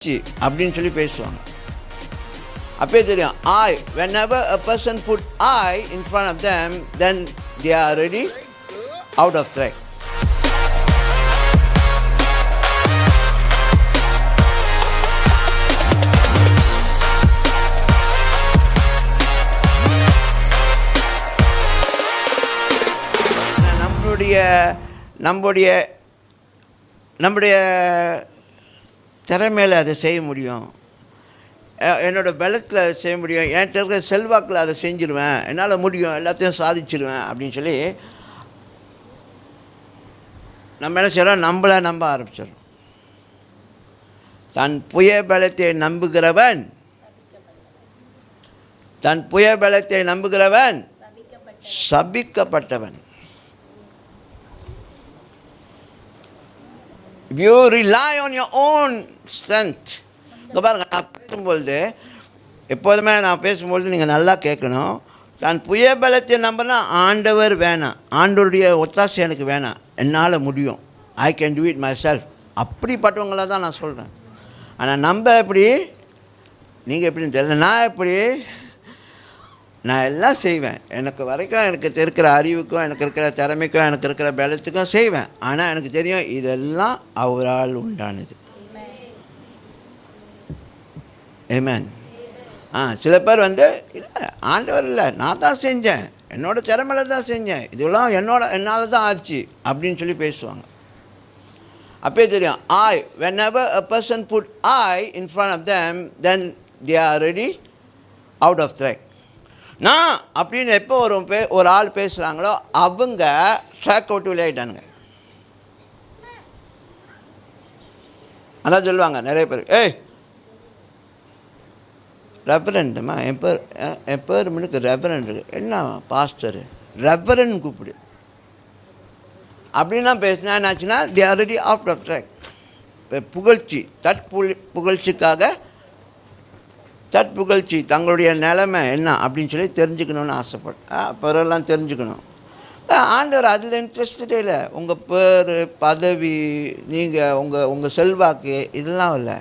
C அப்படின்னு சொல்லி பேசுவாங்க. அப்பயே தெரியும் I whenever a person put I in front of them then they are ready out of track நம்மளுடைய நம்முடைய நம்முடைய திறமையில் அதை செய்ய முடியும். அஹ் என்னோட பலத்தில் அதை செய்ய முடியும். என்கிட்ட இருக்கிற செல்வாக்கில் அதை செஞ்சிருவேன். என்னால் முடியும். எல்லாத்தையும் சாதிச்சிருவேன் அப்படின்னு சொல்லி நம்ம என்ன செய்கிறோம் நம்மளை நம்ப ஆரம்பிச்சிடும் தன் புய பலத்தை நம்புகிறவன் தன் புய பலத்தை நம்புகிறவன் சபிக்கப்பட்டவன். If you rely on your own strength இங்கே பாருங்க நான் பேசும்பொழுது எப்போதுமே நான் பேசும்பொழுது நீங்கள் நல்லா கேட்கணும். தான் புய பலத்தை நம்பினா ஆண்டவர் வேணாம் ஆண்டவருடைய ஒத்தாசை எனக்கு வேணாம் என்னால் முடியும். I can do it myself அப்படிப்பட்டவங்கள தான் நான் சொல்கிறேன் ஆனால் நம்ம எப்படி நீங்கள் எப்படின்னு தெரியல நான் எப்படி நான் எல்லாம் செய்வேன். எனக்கு வரைக்கும் எனக்கு இருக்கிற அறிவுக்கும் எனக்கு இருக்கிற திறமைக்கும் எனக்கு இருக்கிற பலத்துக்கும் செய்வேன். ஆனால் எனக்கு தெரியும் இதெல்லாம் அவரால் உண்டானது. ஏமேன் ஆ சில பேர் வந்து இல்லை ஆண்டவர் இல்லை நான் தான் செஞ்சேன். என்னோடய திறமையில தான் செஞ்சேன். இதெல்லாம் என்னோட என்னால் தான் ஆச்சு அப்படின்னு சொல்லி பேசுவாங்க. அப்பே தெரியும் I whenever a person put I in front of them then they are ready out of track நான் அப்படின்னு எப்போ ஒரு பே ஒரு ஆள் பேசுகிறாங்களோ அவங்க ட்ராக் அவுட் விளையாடிட்டானுங்க அதான் சொல்லுவாங்க நிறைய பேர். ஏய் ரெஃபரண்ட்டுமா என் பேர் என் பேர் முன்னுக்கு ரெஃபரண்ட் என்ன பாஸ்டரு ரெஃபரன் கூப்பிடு. அப்படின்னா பேசினா என்னாச்சுன்னா the already aft of track இப்போ புகழ்ச்சி தட் புகழ்ச்சிக்காக தற்புகழ்ச்சி தங்களுடைய நிலைமை என்ன அப்படின்னு சொல்லி தெரிஞ்சுக்கணும்னு ஆசைப்பட்டேன் பிறரெல்லாம் தெரிஞ்சுக்கணும். ஆண்டவர் அதில் இன்ட்ரெஸ்டடே இல்லை. உங்கள் பேர் பதவி நீங்கள் உங்கள் உங்கள் செல்வாக்கு இதெல்லாம் இல்லை.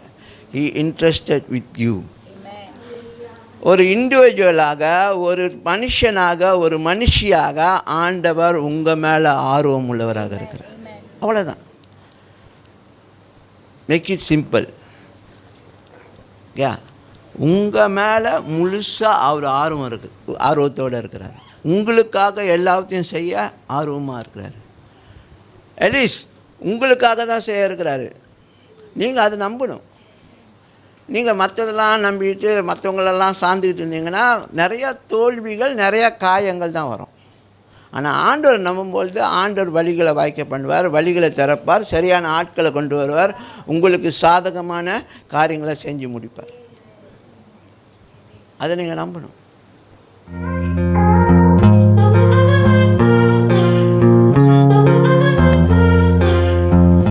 ஹி இன்ட்ரெஸ்டட் வித் யூ ஒரு இண்டிவிஜுவலாக ஒரு மனுஷனாக ஒரு மனுஷியாக ஆண்டவர் உங்கள் மேலே ஆர்வம் உள்ளவராக இருக்கிறார். அவ்வளோதான் மேக் இட் சிம்பிள் யா உங்கள் மேலே முழுசாக அவர் ஆர்வம் இருக்கு ஆர்வத்தோடு இருக்கிறார். உங்களுக்காக எல்லாத்தையும் செய்ய ஆர்வமாக இருக்கிறார். அட்லீஸ் உங்களுக்காக தான் செய்ய இருக்கிறாரு. நீங்கள் அதை நம்பணும். நீங்கள் மற்றதெல்லாம் நம்பிட்டு மற்றவங்களெல்லாம் சார்ந்துக்கிட்டு இருந்தீங்கன்னா நிறையா தோல்விகள் நிறையா காயங்கள் தான் வரும். ஆனால் ஆண்டவர் நம்பும்பொழுது ஆண்டவர் வழிகளை வாய்க்க பண்ணுவார் வழிகளை திறப்பார் சரியான ஆட்களை கொண்டு வருவார் உங்களுக்கு சாதகமான காரியங்களை செஞ்சு முடிப்பார். அதை நீங்கள் நம்பணும்.